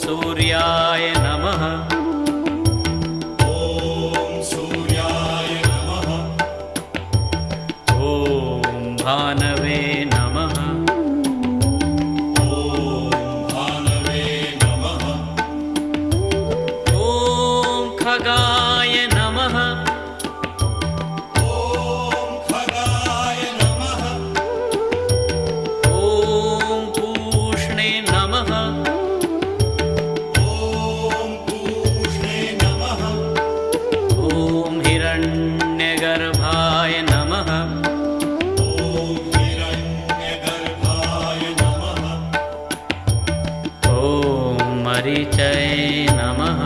सूर्याय नमः। ॐ सूर्याय नमः। ॐ भानवे नमः। ॐ भानवे नमः। ॐ खगाय नमः हिरण्यगर्भाय नमः ॐ मरीचय नमः